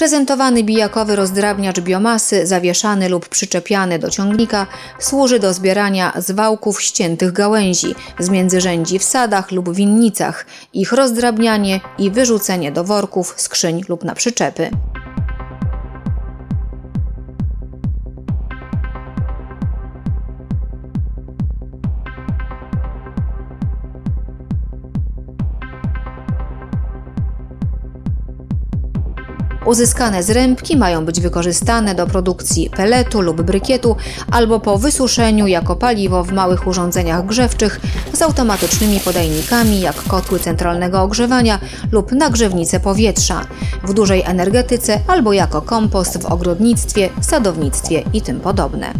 Prezentowany bijakowy rozdrabniacz biomasy, zawieszany lub przyczepiany do ciągnika, służy do zbierania zwałków ściętych gałęzi z międzyrzędzi w sadach lub winnicach, ich rozdrabnianie i wyrzucenie do worków, skrzyń lub na przyczepy. Uzyskane zrębki mają być wykorzystane do produkcji peletu lub brykietu albo po wysuszeniu jako paliwo w małych urządzeniach grzewczych z automatycznymi podajnikami jak kotły centralnego ogrzewania lub nagrzewnice powietrza, w dużej energetyce albo jako kompost w ogrodnictwie, sadownictwie i tym podobne.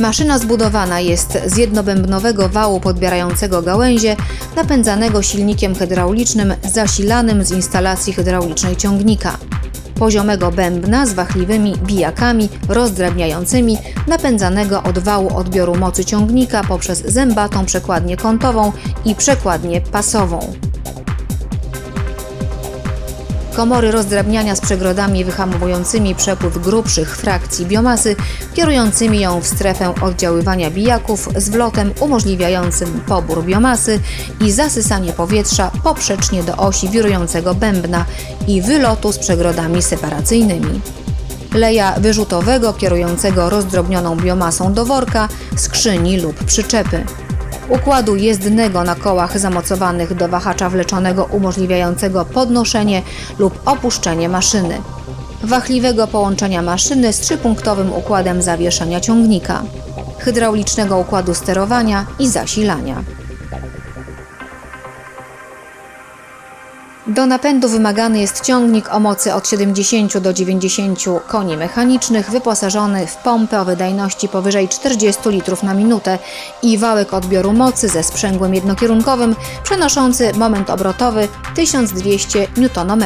Maszyna zbudowana jest z jednobębnowego wału podbierającego gałęzie, napędzanego silnikiem hydraulicznym zasilanym z instalacji hydraulicznej ciągnika. Poziomego bębna z wachliwymi bijakami rozdrabniającymi, napędzanego od wału odbioru mocy ciągnika poprzez zębatą przekładnię kątową i przekładnię pasową. Komory rozdrabniania z przegrodami wyhamowującymi przepływ grubszych frakcji biomasy, kierującymi ją w strefę oddziaływania bijaków z wlotem umożliwiającym pobór biomasy i zasysanie powietrza poprzecznie do osi wirującego bębna i wylotu z przegrodami separacyjnymi. Leja wyrzutowego kierującego rozdrobnioną biomasą do worka, skrzyni lub przyczepy układu jezdnego na kołach zamocowanych do wahacza wleczonego umożliwiającego podnoszenie lub opuszczenie maszyny, wachliwego połączenia maszyny z trzypunktowym układem zawieszania ciągnika, hydraulicznego układu sterowania i zasilania. Do napędu wymagany jest ciągnik o mocy od 70 do 90 koni mechanicznych, wyposażony w pompę o wydajności powyżej 40 litrów na minutę i wałek odbioru mocy ze sprzęgłem jednokierunkowym przenoszący moment obrotowy 1200 Nm.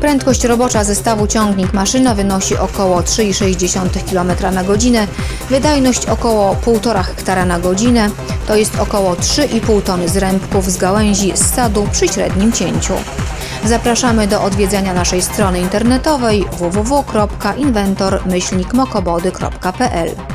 Prędkość robocza zestawu ciągnik-maszyna wynosi około 3,6 km na godzinę, wydajność około 1,5 hektara na godzinę, to jest około 3,5 tony zrębków z gałęzi z sadu przy średnim cięciu. Zapraszamy do odwiedzenia naszej strony internetowej www.inwentor-mokobody.pl